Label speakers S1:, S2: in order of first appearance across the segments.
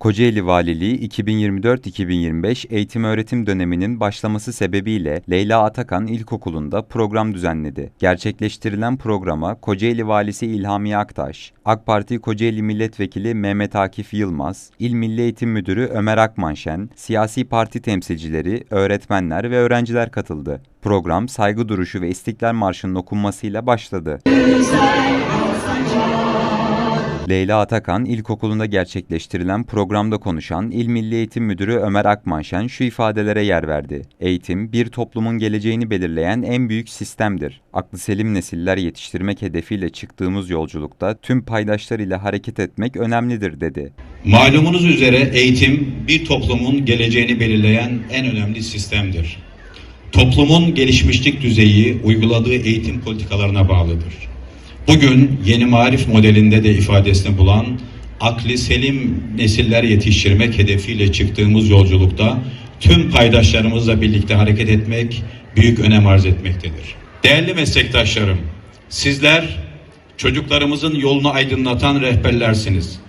S1: Kocaeli Valiliği 2024-2025 eğitim öğretim döneminin başlaması sebebiyle Leyla Atakan İlkokulu'nda program düzenledi. Gerçekleştirilen programa Kocaeli Valisi İlhami Aktaş, AK Parti Kocaeli Milletvekili Mehmet Akif Yılmaz, İl Milli Eğitim Müdürü Ömer Akmanşen, siyasi parti temsilcileri, öğretmenler ve öğrenciler katıldı. Program saygı duruşu ve İstiklal Marşı'nın okunmasıyla başladı. Leyla Atakan İlkokulu'nda gerçekleştirilen programda konuşan İl Milli Eğitim Müdürü Ömer Akmanşen şu ifadelere yer verdi. Eğitim, bir toplumun geleceğini belirleyen en büyük sistemdir. Aklı selim nesiller yetiştirmek hedefiyle çıktığımız yolculukta tüm paydaşlar ile hareket etmek önemlidir dedi.
S2: Malumunuz üzere eğitim bir toplumun geleceğini belirleyen en önemli sistemdir. Toplumun gelişmişlik düzeyi uyguladığı eğitim politikalarına bağlıdır. Bugün yeni marif modelinde de ifadesini bulan akli selim nesiller yetiştirmek hedefiyle çıktığımız yolculukta tüm paydaşlarımızla birlikte hareket etmek büyük önem arz etmektedir. Değerli meslektaşlarım, sizler çocuklarımızın yolunu aydınlatan rehberlersiniz.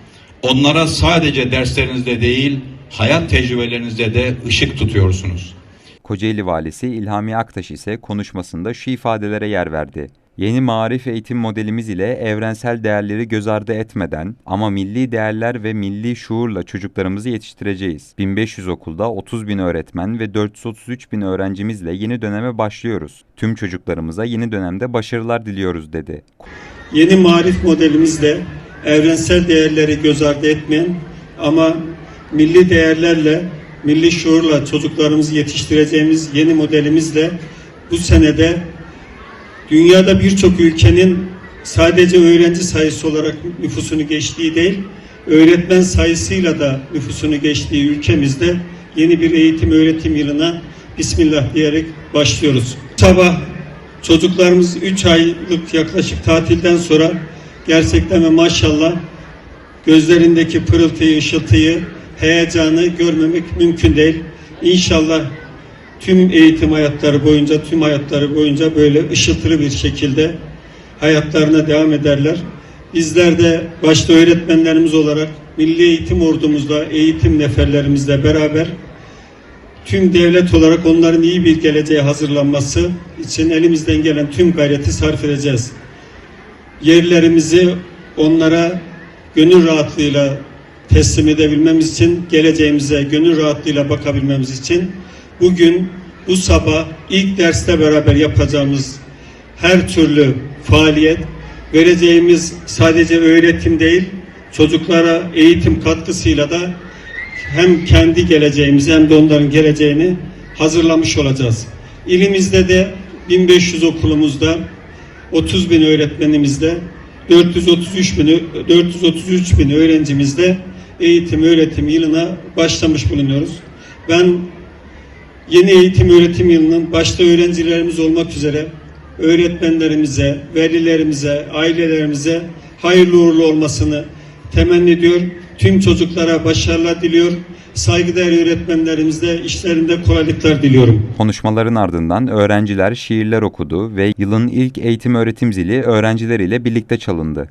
S2: Onlara sadece derslerinizde değil, hayat tecrübelerinizde de ışık tutuyorsunuz.
S1: Kocaeli Valisi İlhami Aktaş ise konuşmasında şu ifadelere yer verdi. Yeni marif eğitim modelimiz ile evrensel değerleri göz ardı etmeden ama milli değerler ve milli şuurla çocuklarımızı yetiştireceğiz. 1500 okulda 30 bin öğretmen ve 433 bin öğrencimizle yeni döneme başlıyoruz. Tüm çocuklarımıza yeni dönemde başarılar diliyoruz dedi.
S3: Yeni marif modelimizle evrensel değerleri göz ardı etmeyen ama milli değerlerle, milli şuurla çocuklarımızı yetiştireceğimiz yeni modelimizle bu senede dünyada birçok ülkenin sadece öğrenci sayısı olarak nüfusunu geçtiği değil, öğretmen sayısıyla da nüfusunu geçtiği ülkemizde yeni bir eğitim öğretim yılına Bismillah diyerek başlıyoruz. Sabah çocuklarımız 3 aylık yaklaşık tatilden sonra gerçekten ve maşallah gözlerindeki pırıltıyı, ışıltıyı, heyecanı görmemek mümkün değil. İnşallah tüm eğitim hayatları boyunca, tüm hayatları boyunca böyle ışıltılı bir şekilde hayatlarına devam ederler. Bizler de başta öğretmenlerimiz olarak Milli Eğitim Ordumuzla, eğitim neferlerimizle beraber tüm devlet olarak onların iyi bir geleceğe hazırlanması için elimizden gelen tüm gayreti sarf edeceğiz. Yerlerimizi onlara gönül rahatlığıyla teslim edebilmemiz için, geleceğimize gönül rahatlığıyla bakabilmemiz için bugün bu sabah ilk derste beraber yapacağımız her türlü faaliyet vereceğimiz sadece öğretim değil, çocuklara eğitim katkısıyla da hem kendi geleceğimizi hem de onların geleceğini hazırlamış olacağız. İlimizde de 1500 okulumuzda 30 bin öğretmenimizde 433 bin, 433 bin öğrencimizde eğitim öğretim yılına başlamış bulunuyoruz. Ben yeni eğitim öğretim yılının başta öğrencilerimiz olmak üzere öğretmenlerimize, velilerimize, ailelerimize hayırlı uğurlu olmasını temenni ediyor. Tüm çocuklara başarılar diliyor. Saygıdeğer öğretmenlerimizde işlerinde kolaylıklar diliyorum.
S1: Konuşmaların ardından öğrenciler şiirler okudu ve yılın ilk eğitim öğretim zili öğrenciler ile birlikte çalındı.